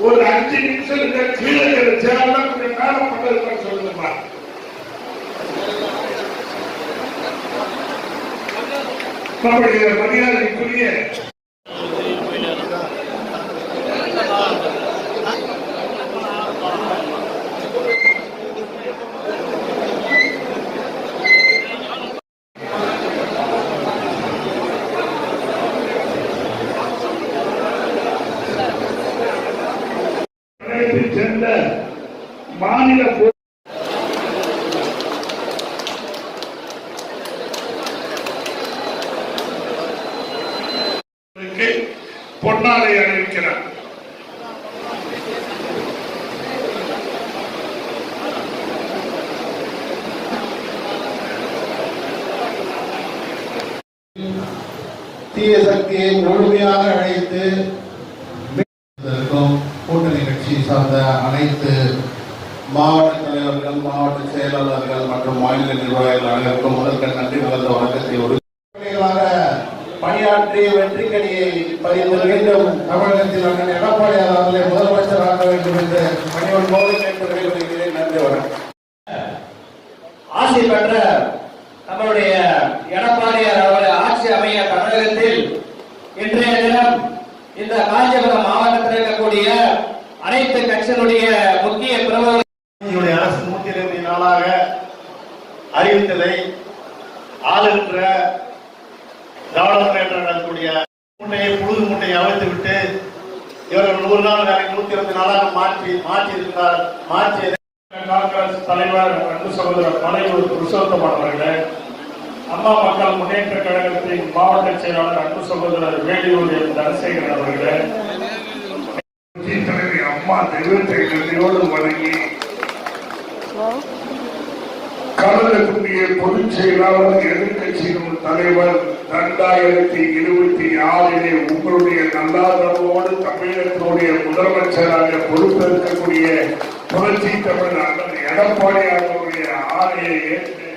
ஒரு அஞ்சு நிமிஷம் இந்த கீழே சேர்ந்தா கொஞ்சம் மேல நம்முடைய மரியாதைக்குரிய சேர்ந்த மாநில பொன்னாலை அறிவிக்கிறார் தீய சக்தியை முழுமையாக அழைத்து சார்ந்த அனைத்து மாவட்ட தலைவர்கள் மாவட்ட செயலாளர்கள் மற்றும் மாநில நிர்வாகிகள் அனைவருக்கும் முதல்கள் நன்றி கலந்த வணக்கத்தை ஒரு பணியாற்றிய வெற்றி பதிவு மீண்டும் தமிழகத்தில் அண்ணன் எடப்பாடியார் அவர்களை ஆக வேண்டும் என்று பணியோடு கேட்டு விடைபெறுகிறேன். நன்றி வணக்கம். ஆசை பெற்ற நம்மளுடைய எடப்பாடியார் அவர்கள் ஆட்சி அமைய தமிழகத்தில் இன்றைய தினம் இந்த கால அனைத்து கட்சியினுடைய முக்கிய பிரபல அரசு நூத்தி இருபது நாளாக அறிவித்ததை ஆளுகின்ற திராவிட முன்னேற்ற நடத்தக்கூடிய முட்டையை புழுது முட்டையை அவிழ்த்து விட்டு இவர்கள் நூறு நாள் வேலை நூத்தி இருபத்தி நாளாக மாற்றி மாற்றி இருக்கிறார் மாற்றி காங்கிரஸ் தலைவர் அன்பு சகோதரர் மலையூர் புருஷோத்தமன் அவர்களே அம்மா மக்கள் முன்னேற்ற கழகத்தின் மாவட்ட செயலாளர் அன்பு சகோதரர் வேலியூர் எம் தனசேகரன் அவர்களே தலைவி அம்மா தெய்வத்தை நன்றியோடு வணங்கி. கலந்தக்கூடிய பொதுச் செயலாளர் எதிர்கட்சியின் தலைவர் இரண்டாயிரத்தி இருபத்தி ஆறிலே உங்களுடைய நல்லாதரவோடு தமிழகத்தினுடைய முதலமைச்சராக பொறுப்பேற்கக்கூடிய புரட்சி தமிழ் அண்ணன் எடப்பாடி அவர்களுடைய ஆணையை ஏற்று